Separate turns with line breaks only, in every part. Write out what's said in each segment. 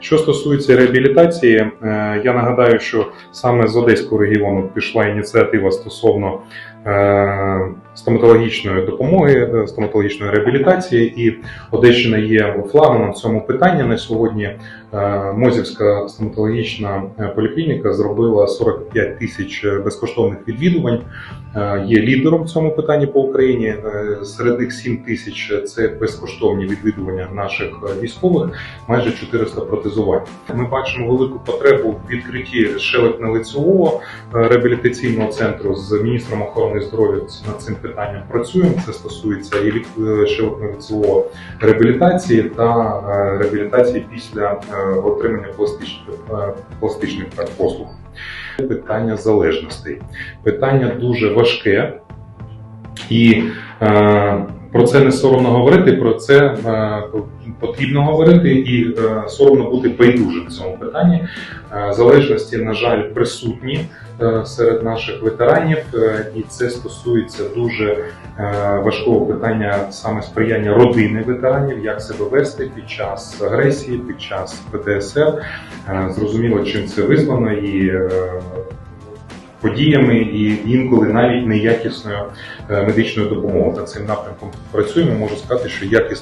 Що стосується реабілітації, е, я нагадаю, що саме з Одеського регіону пішла ініціатива стосовно е, стоматологічної допомоги, е, стоматологічної реабілітації, і Одещина є флагманом цьому питанні. На сьогодні е, Мозівська стоматологічна е, поліклініка зробила 45 тисяч безкоштовних відвідувань. Є лідером в цьому питанні по Україні. Серед них 7 тисяч це безкоштовні відвідування наших військових майже 400 протезувань. Ми бачимо велику потребу в відкритті шелепно-лицевого е, реабілітаційного центру з міністром охорони здоров'я над цим питанням працюємо. Це стосується і лік- е, реабілітації та е, реабілітації після е, отримання пластичних, пластичних послуг. Питання залежностей. Питання дуже важке, і про це не соромно говорити, про це е, потрібно говорити, і е, соромно бути байдужим в цьому питанні. Е, залежності, на жаль, присутні серед наших ветеранів, і це стосується дуже важкого питання саме сприяння родини ветеранів, як себе вести під час агресії, під час ПТСР. Зрозуміло, чим це визвано і. Подіями і інколи навіть неякісною е, медичною допомогою. Над цим напрямком працюємо. Можу сказати, що як і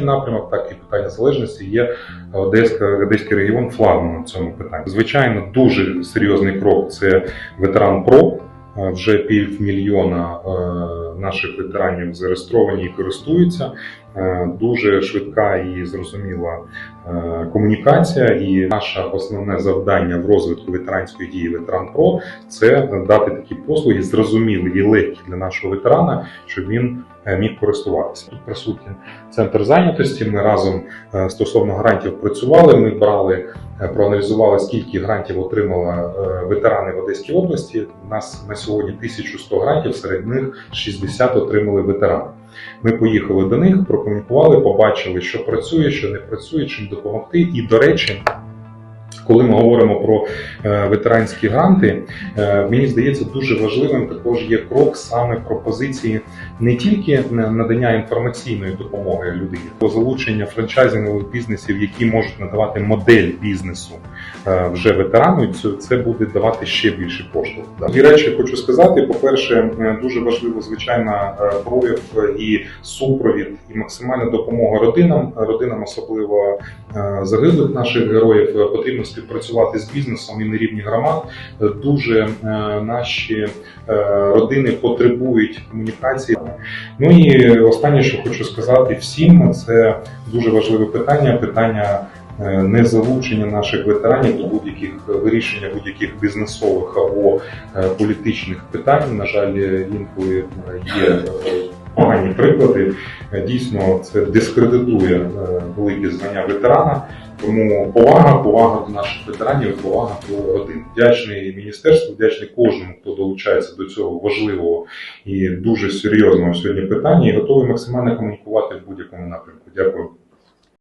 напрямок, так і питання залежності є Одеська, Одеський регіон флагманом цьому питанні. Звичайно, дуже серйозний крок це ветеран ПРО. Е, Вже півмільйона е, наших ветеранів зареєстровані і користуються. Е, Дуже швидка і зрозуміла е, комунікація. І наше основне завдання в розвитку ветеранської дії ветеран ПРО це дати такі послуги зрозумілі і легкі для нашого ветерана, щоб він е, міг користуватися. Тут присутній центр зайнятості. Ми разом стосовно грантів працювали. Ми брали, проаналізували, скільки грантів отримали ветерани в Одеській області. У нас на сьогодні 1100 грантів, серед них 60 отримали ветерани. Ми поїхали до них, прокомунікували, побачили, що працює, що не працює, чим допомогти. І, до речі, коли ми говоримо про е, ветеранські гранти, е, мені здається, дуже важливим також є крок саме пропозиції не тільки на- надання інформаційної допомоги людині, а залучення франчайзингових бізнесів, які можуть надавати модель бізнесу е, вже ветерану. Це, буде давати ще більше поштовх. Дві речі хочу сказати. По-перше, дуже важливо, звичайно, прояв і супровід, і максимальна допомога родинам, родинам особливо загиблих наших героїв. Е, Потрібно співпрацювати з бізнесом і на рівні громад. Е, Дуже е, наші е, родини потребують комунікації. Ну і останнє, що хочу сказати всім, це дуже важливе питання. Питання е, незалучення наших ветеранів до будь-яких вирішення будь-яких бізнесових або політичних питань. На жаль, інколи є погані приклади. Дійсно, це дискредитує великі звання ветерана. Тому повага, повага до наших ветеранів, повага до родин. Вдячний міністерству, вдячний кожному, хто долучається до цього важливого і дуже серйозного сьогодні питання, і готовий максимально комунікувати в будь-якому напрямку. Дякую.